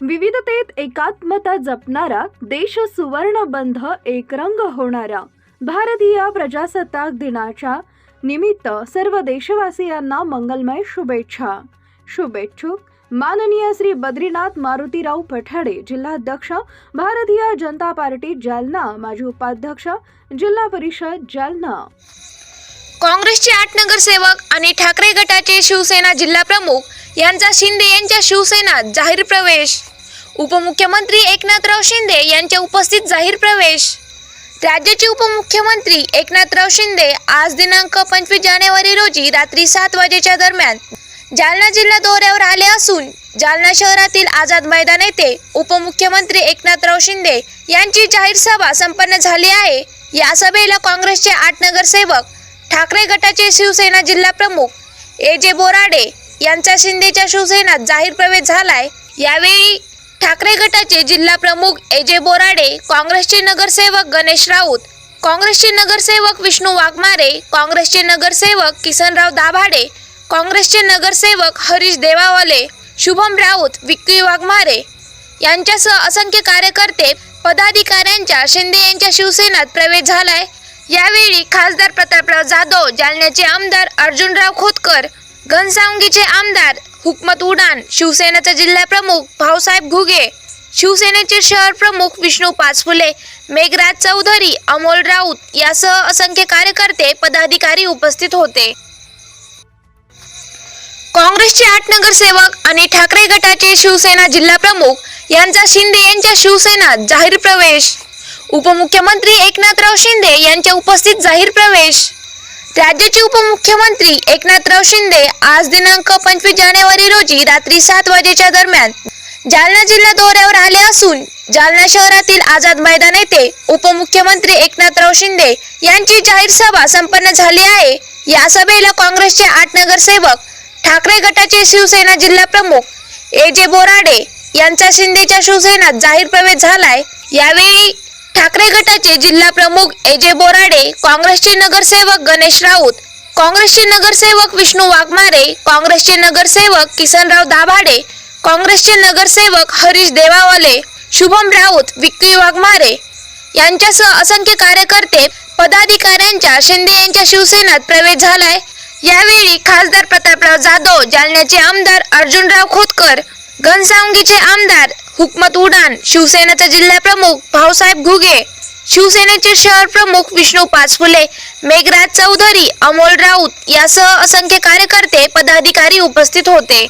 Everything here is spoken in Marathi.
विविधतेत एकात्मता जपणारा देश सुवर्णबंध एकरंग होणारा भारतीय प्रजासत्ताक दिनाच्या निमित्त सर्व देशवासियांना मंगलमय शुभेच्छा. शुभेच्छुक माननीय श्री बद्रीनाथ मारुतीराव पठाडे जिल्हाध्यक्ष भारतीय जनता पार्टी जालना माजी उपाध्यक्ष जिल्हा परिषद जालना. काँग्रेसचे आठ नगरसेवक आणि ठाकरे गटाचे शिवसेना जिल्हा प्रमुख यांचा शिंदे यांच्या शिवसेनात जाहीर प्रवेश. उपमुख्यमंत्री एकनाथराव शिंदे यांच्या उपस्थित जाहीर प्रवेश. राज्याचे उपमुख्यमंत्री एकनाथराव शिंदे आज दिनांक पंचवीस जानेवारी रोजी रात्री सात वाजेच्या दरम्यान जालना जिल्हा दौऱ्यावर आले असून जालना शहरातील आझाद मैदान येथे उपमुख्यमंत्री एकनाथराव शिंदे यांची जाहीर सभा संपन्न झाली आहे. या सभेला काँग्रेसचे आठ नगरसेवक ठाकरे गटाचे शिवसेना जिल्हा प्रमुख ए जे बोराडे यांचा शिंदेच्या शिवसेनात जाहीर प्रवेश झालाय. यावेळी ठाकरे गटाचे जिल्हा प्रमुख एजे बोराडे काँग्रेसचे नगरसेवक गणेश राऊत काँग्रेसचे नगरसेवक विष्णू वाघमारे काँग्रेसचे नगरसेवक किसनराव दाभाडे काँग्रेसचे नगरसेवक हरीश देवावाले शुभम राऊत विक्की वाघमारे यांच्यासह असंख्य कार्यकर्ते पदाधिकाऱ्यांच्या शिंदे यांच्या शिवसेनात प्रवेश झालाय. यावेळी खासदार प्रतापराव जाधव जालन्याचे आमदार अर्जुनराव खोतकर घनसावंगीचे आमदार हुकमत उडान शिवसेनेचे जिल्हाप्रमुख भाऊसाहेब घुगे शिवसेनेचे शहर प्रमुख विष्णू पाचफुले मेघराज चौधरी अमोल राऊत यासह असंख्य कार्यकर्ते पदाधिकारी उपस्थित होते. काँग्रेसचे आठ नगरसेवक आणि ठाकरे गटाचे शिवसेना जिल्हा प्रमुख यांचा शिंदे यांच्या शिवसेनात जाहीर प्रवेश. उपमुख्यमंत्री एकनाथराव शिंदे यांच्या उपस्थित जाहीर प्रवेश. राज्याचे उपमुख्यमंत्री एकनाथराव शिंदे आज दिनांक पंचवीस जानेवारी रोजी रात्री सात वाजेच्या दरम्यान जालना जिल्हा दौऱ्यावर आले असून जालना शहरातील आझाद मैदान येथे उपमुख्यमंत्री एकनाथराव शिंदे यांची जाहीर सभा संपन्न झाली आहे. या सभेला काँग्रेसचे आठ नगरसेवक ठाकरे गटाचे शिवसेना जिल्हा प्रमुख ए जे बोराडे यांचा शिंदेच्या शिवसेनात जाहीर प्रवेश झालाय. यावेळी ठाकरे गटाचे जिल्हा प्रमुख एजे बोराडे काँग्रेसचे नगरसेवक गणेश राऊत काँग्रेसचे नगरसेवक विष्णू वाघमारे काँग्रेसचे नगरसेवक किसनराव दाभाडे काँग्रेसचे नगरसेवक हरीश देवावाले शुभम राऊत विक्की वाघमारे. यांच्यासह असंख्य कार्यकर्ते पदाधिकाऱ्यांच्या शिंदे यांच्या शिवसेनात प्रवेश झालाय. यावेळी खासदार प्रतापराव जाधव जालन्याचे आमदार अर्जुनराव खोतकर घनसावंगीचे आमदार हुकमत उडान. शिवसेनेचा जिल्हाप्रमुख भाऊसाहेब घुगे शिवसेनेचे शहर प्रमुख विष्णू पाचफुले मेघराज चौधरी अमोल राऊत यासह असंख्य कार्यकर्ते पदाधिकारी उपस्थित होते.